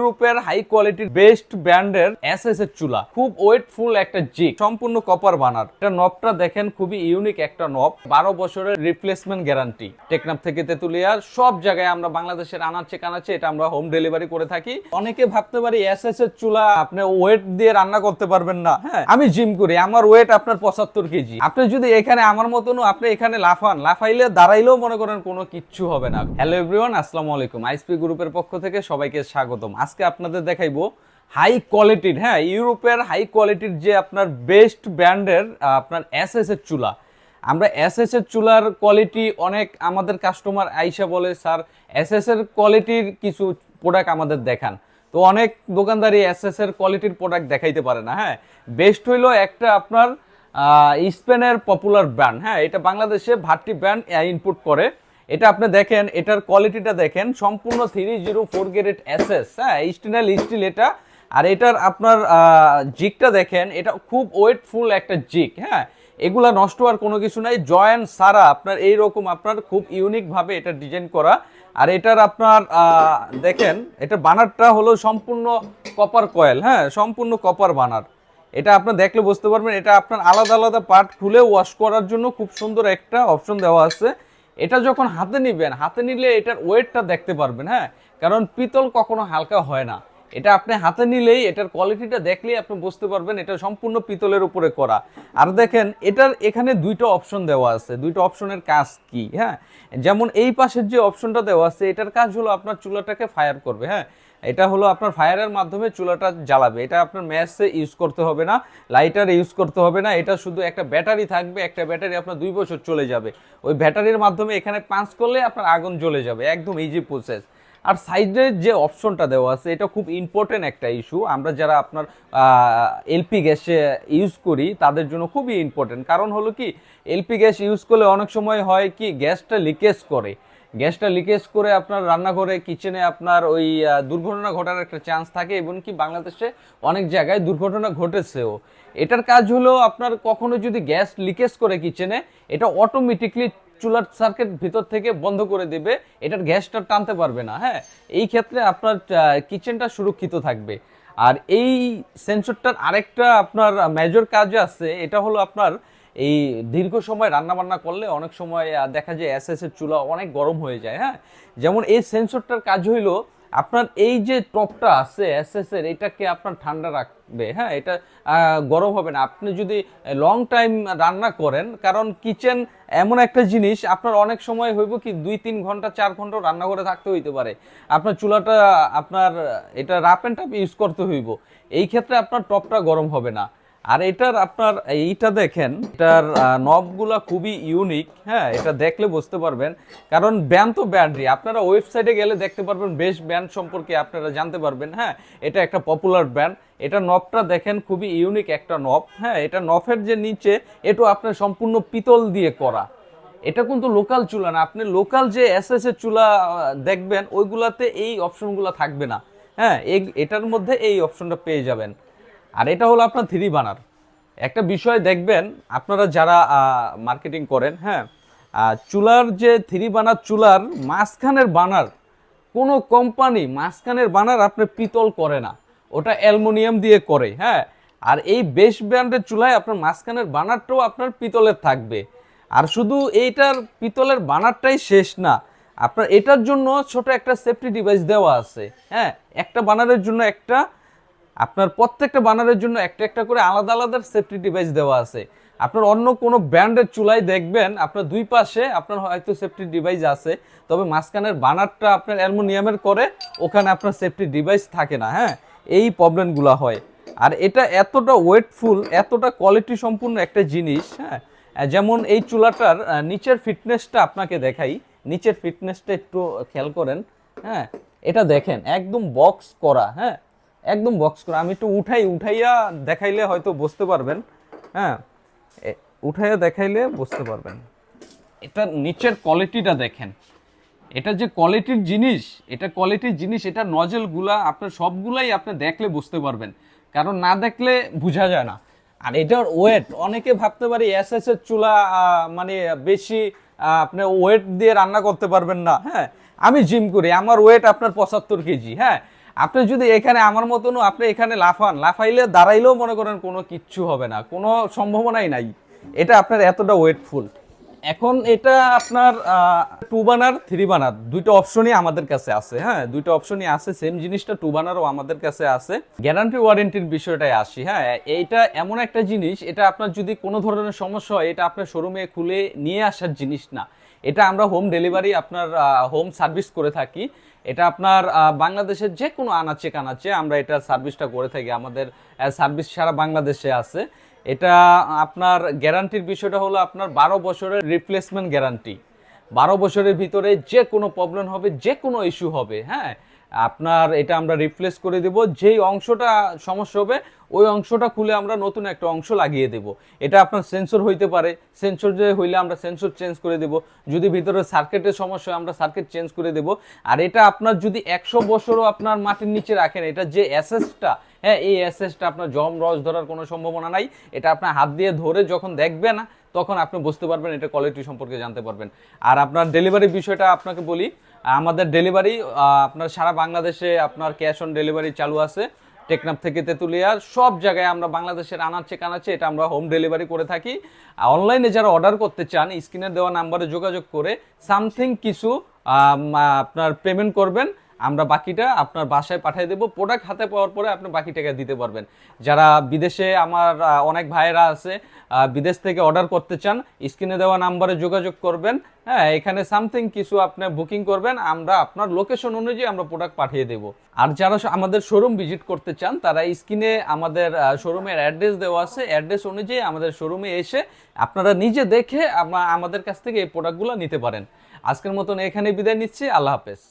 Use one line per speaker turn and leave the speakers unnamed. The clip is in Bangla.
ইউরোপের হাই কোয়ালিটির বেস্ট ব্র্যান্ডের এস এর চুলা। খুব ওয়েটফুল একটা জিক সম্পূর্ণ কপার বানার। এটা নবটা দেখেন, খুবই ইউনিক একটা নব। বারো বছরের রিপ্লেসমেন্ট গ্যারান্টি টেকনাফ থেকে তেতুলিয়ার সব জায়গায় আমরা বাংলাদেশের আনাচ্ছে কানাচ্ছে এটা আমরা হোম ডেলিভারি করে থাকি। অনেকে ভাবতে পারি এস এস এর চুলা আপনি ওয়েট দিয়ে রান্না করতে পারবেন না। হ্যাঁ আমি জিম করি, আমার ওয়েট আপনার পঁচাত্তর কেজি আপনি যদি এখানে আমার মতনও আপনি এখানে লাফান, লাফাইলে দাঁড়াইলেও মনে করেন কোনো কিচ্ছু হবে না। হ্যালো এভরিওয়ান আসসালামু আলাইকুম। আইসপি গ্রুপের পক্ষ থেকে সবাইকে স্বাগতম। আজকে আপনাদের দেখাইবো হাই কোয়ালিটির হ্যাঁ ইউরোপের হাই কোয়ালিটির যে আপনার বেস্ট ব্র্যান্ডের আপনার এস এস এর চুলা। আমরা এস এস এর চুলার কোয়ালিটি অনেক আমাদের কাস্টমার আইসা বলে, স্যার এস এস এর কোয়ালিটির কিছু প্রোডাক্ট আমাদের দেখান। তো অনেক দোকানদারি এস এস এর কোয়ালিটির প্রোডাক্ট দেখাইতে পারে না হ্যাঁ। বেস্ট হইল একটা আপনার স্পেনের পপুলার ব্র্যান্ড হ্যাঁ। এটা বাংলাদেশে ভাট্টি ব্র্যান্ড ইনপুট করে। এটা আপনি দেখেন, এটার কোয়ালিটিটা দেখেন, সম্পূর্ণ three zero four grade S S হ্যাঁ স্টেনাল স্টিল এটা। আর এটার আপনার জিকটা দেখেন, এটা খুব ওয়েটফুল একটা জিক হ্যাঁ। এগুলা নষ্ট হওয়ার কোনো কিছু নাই। জয়েন্ট সারা, আপনার এইরকম আপনার খুব ইউনিকভাবে এটা ডিজাইন করা। আর এটার আপনার দেখেন, এটা বানারটা হলো সম্পূর্ণ কপার কয়েল হ্যাঁ সম্পূর্ণ কপার বানার। এটা আপনার দেখলে বুঝতে পারবেন, এটা আপনার আলাদা আলাদা পার্ট খুলে ওয়াশ করার জন্য খুব সুন্দর একটা অপশন দেওয়া আছে। এটা যখন হাতে নিবেন, হাতে নিলে এটার ওয়েটটা দেখতে পারবেন হ্যাঁ? কারণ পিতল কখনো হালকা হয় না। এটা আপনি হাতে নিলেই এটার কোয়ালিটিটা দেখলেই আপনি বুঝতে পারবেন এটা সম্পূর্ণ পিতলের উপরে করা। আর দেখেন, এটার এখানে দুইটা অপশন দেওয়া আছে। দুইটা অপশনের কাজ কি হ্যাঁ? যেমন এই পাশের যে অপশনটা দেওয়া আছে, এটার কাজ হলো আপনার চুলাটাকে ফায়ার করবে হ্যাঁ? এটা হলো আপনার ফায়ারের মাধ্যমে চুলাটা জ্বালাবে। এটা আপনার ম্যাচে ইউজ করতে হবে না লাইটার ইউজ করতে হবে না। এটা শুধু একটা ব্যাটারি থাকবে, একটা ব্যাটারি আপনার দুই বছর চলে যাবে। ওই ব্যাটারির মাধ্যমে এখানে পাঁচ করলে আপনার আগুন জ্বলে যাবে, একদম ইজি প্রসেস আর সাইডের যে অপশনটা দেওয়া আছে, এটা খুব ইম্পর্টেন্ট একটা ইস্যু আমরা যারা আপনার এলপি গ্যাসে ইউজ করি, তাদের জন্য খুবই ইম্পর্টেন্ট কারণ হলো কি এলপি গ্যাস ইউজ করলে অনেক সময় হয় কি, গ্যাসটা লিকেজ করে। গ্যাসটা লিকেজ করে আপনার রান্নাঘরে কিচেনে আপনার ওই দুর্ঘটনা ঘটার একটা চান্স থাকে। এবং কি, বাংলাদেশে অনেক জায়গায় দুর্ঘটনা ঘটেছেও। এটার কাজ হলো আপনার কখনো যদি গ্যাস লিকেজ করে কিচেনে, এটা অটোমেটিকলি চুলার সার্কিট ভিতর থেকে বন্ধ করে দেবে, এটার গ্যাসটা টানতে পারবে না হ্যাঁ? এই ক্ষেত্রে আপনার কিচেনটা সুরক্ষিত থাকবে। আর এই সেন্সরটার আরেকটা আপনার মেজর কাজ আছে, এটা হলো আপনার এই দীর্ঘ সময় রান্না বান্না করলে অনেক সময় দেখা যায় এর চুলা অনেক গরম হয়ে যায় হ্যাঁ? যেমন এই সেন্সরটার কাজ হইল আপনার এই যে টপটা আছে এস এর, এটাকে আপনার ঠান্ডা রাখবে হ্যাঁ? এটা গরম হবে না। আপনি যদি লং টাইম রান্না করেন, কারণ কিচেন এমন একটা জিনিস, আপনার অনেক সময় হইব কি, দুই, তিন ঘণ্টা, চার ঘণ্টা রান্না করে থাকতে হইতে পারে। আপনার চুলাটা, আপনার, এটা রাপ অ্যান্ড টাপ ইউজ করতে হইব। এই ক্ষেত্রে আপনার টপটা গরম হবে না। আর এটার আপনার, এইটা দেখেন, এটার নবগুলা খুবই ইউনিক হ্যাঁ এটা দেখলে বুঝতে পারবেন। কারণ ব্যান্ড তো ব্যান্ডই আপনারা ওয়েবসাইটে গেলে দেখতে পারবেন বেশ ব্যান্ড সম্পর্কে আপনারা জানতে পারবেন হ্যাঁ। এটা একটা পপুলার ব্যান্ড এটা নবটা দেখেন খুবই ইউনিক একটা নব হ্যাঁ। এটা নফের যে নিচে, এটা আপনার সম্পূর্ণ পিতল দিয়ে করা। এটা কিন্তু লোকাল চুলা না, আপনি লোকাল যে এস এস এর চুলা দেখবেন, ওইগুলাতে এই অপশনগুলো থাকবে না হ্যাঁ। এটার মধ্যে এই অপশনটা পেয়ে যাবেন। আর এটা হলো আপনার থ্রি বানার। একটা বিষয় দেখবেন, আপনারা যারা মার্কেটিং করেন হ্যাঁ চুলার যে থ্রি বানার চুলার মাঝখানের বানার, কোনো কোম্পানি মাঝখানের বানার আপনি পিতল করে না। ওটা অ্যালুমিনিয়াম দিয়ে করে হ্যাঁ আর এই বেশ ব্র্যান্ডের চুলায় আপনার মাঝখানের বানারটাও আপনার পিতলের থাকবে। আর শুধু এইটার পিতলের বানারটাই শেষ না, আপনার এটার জন্য ছোট একটা সেফটি ডিভাইস দেওয়া আছে হ্যাঁ একটা বানারের জন্য একটা আপনার প্রত্যেকটা বানারের জন্য একটা একটা করে আলাদা আলাদা সেফটি ডিভাইস দেওয়া আছে। আপনার অন্য কোনো ব্র্যান্ডের চুলাই দেখবেন, আপনার দুই পাশে আপনার হয়তো সেফটি ডিভাইস আছে, তবে মাঝখানের বানারটা আপনার অ্যালুমিনিয়ামের করে, ওখানে আপনার সেফটি ডিভাইস থাকে না হ্যাঁ? এই প্রবলেমগুলো হয়। আর এটা এতটা ওয়েটফুল, এতটা কোয়ালিটি সম্পূর্ণ একটা জিনিস হ্যাঁ? যেমন এই চুলাটার নিচের ফিটনেসটা আপনাকে দেখাই। নিচের ফিটনেসটা একটু খেয়াল করেন হ্যাঁ? এটা দেখেন, একদম বক্স করা হ্যাঁ? একদম বক্স করা। আমি একটু উঠাই, উঠাইয়া দেখাইলে হয়তো বুঝতে পারবেন। হ্যাঁ উঠাইয়া দেখাইলে বুঝতে পারবেন। এটা নিচের কোয়ালিটিটা দেখেন। এটা যে কোয়ালিটির জিনিস, এটা কোয়ালিটির জিনিস, এটা নজেলগুলা আপনার সবগুলাই আপনি দেখলে বুঝতে পারবেন। কারণ না দেখলে বোঝা যায় না। আর এটার ওয়েট অনেকে ভাবতে পারি এস এস এর চুলা মানে বেশি আপনি ওয়েট দিয়ে রান্না করতে পারবেন না। হ্যাঁ আমি জিম করি, আমার ওয়েট আপনার পঁচাত্তর কেজি। হ্যাঁ আপনি যদি এখানে আমার মতনও আপনি এখানে লাফান, লাফাইলে দাঁড়াইলেও মনে করেন কোনো কিচ্ছু হবে না, কোনো সম্ভাবনাই নাই। এটা আপনার এতটা ওয়েটফুল। এখন এটা আপনার টু বানার থ্রি বানার দুইটা অপশনই আমাদের কাছে আছে হ্যাঁ? দুইটা অপশনই আছে সেম জিনিসটা টু বানারও আমাদের কাছে আছে। গ্যারান্টি ওয়ারেন্টির বিষয়টাই আসি হ্যাঁ? এইটা এমন একটা জিনিস, এটা আপনার যদি কোনো ধরনের সমস্যা হয়, এটা আপনার শোরুমে খুলে নিয়ে আসার জিনিস না। এটা আমরা হোম ডেলিভারি আপনার হোম সার্ভিস করে থাকি। এটা আপনার বাংলাদেশের যে কোনো আনাচে কানাচে আমরা এটা সার্ভিসটা করে থাকি। আমাদের সার্ভিস সারা বাংলাদেশে আছে। এটা আপনার গ্যারান্টির বিষয়টা হলো আপনার বারো বছরের রিপ্লেসমেন্ট গ্যারান্টি বারো বছরের ভিতরে যে কোনো প্রবলেম হবে যে কোনো ইস্যু হবে হ্যাঁ? আপনার এটা আমরা রিপ্লেস করে দেব। যেই অংশটা সমস্যা হবে, ওই অংশটা খুলে আমরা নতুন একটা অংশ লাগিয়ে দেব। এটা আপনার সেন্সর হইতে পারে। সেন্সর যে হইলে আমরা সেন্সর চেঞ্জ করে দেব। যদি ভিতরে সার্কিটের সমস্যা হয়, আমরা সার্কিট চেঞ্জ করে দেব। আর এটা আপনার যদি একশো বছরও আপনার মাটির নিচে রাখেন, এটা যে অ্যাসেসটা হ্যাঁ এই অ্যাসেসটা আপনার জম রস ধরার কোনো সম্ভাবনা নাই। এটা আপনার হাত দিয়ে ধরে যখন দেখবে না, তখন আপনি বুঝতে পারবেন এটা কোয়ালিটি সম্পর্কে জানতে পারবেন। আর আপনার ডেলিভারি বিষয়টা আপনাকে বলি আমাদের ডেলিভারি আপনার সারা বাংলাদেশে আপনার ক্যাশ অন ডেলিভারি চালু আছে। টেকনাফ থেকে তেঁতুলিয়া, সব জায়গায় আমরা বাংলাদেশের আনাচ্ছে কানাচ্ছে এটা আমরা হোম ডেলিভারি করে থাকি। অনলাইনে যারা অর্ডার করতে চান স্ক্রিনে দেওয়া নাম্বারে যোগাযোগ করে সামথিং কিছু আপনার পেমেন্ট করবেন। আমরা বাকিটা আপনার বাসায় পাঠিয়ে দেবো। প্রোডাক্ট হাতে পাওয়ার পরে আপনি বাকি টাকা দিতে পারবেন। যারা বিদেশে আমার অনেক ভাইয়েরা আছে বিদেশ থেকে অর্ডার করতে চান, স্ক্রিনে দেওয়া নাম্বারে যোগাযোগ করবেন। হ্যাঁ এখানে সামথিং কিছু আপনি বুকিং করবেন। আমরা আপনার লোকেশন অনুযায়ী আমরা প্রোডাক্ট পাঠিয়ে দেব। আর যারা আমাদের শোরুম ভিজিট করতে চান, তারা স্ক্রিনে আমাদের শোরুমের অ্যাড্রেস দেওয়া আছে। অ্যাড্রেস অনুযায়ী আমাদের শোরুমে এসে আপনারা নিজে দেখে আমাদের কাছ থেকে এই প্রোডাক্টগুলো নিতে পারেন। আজকের মতন এখানে বিদায় নিচ্ছি। আল্লাহ হাফেজ।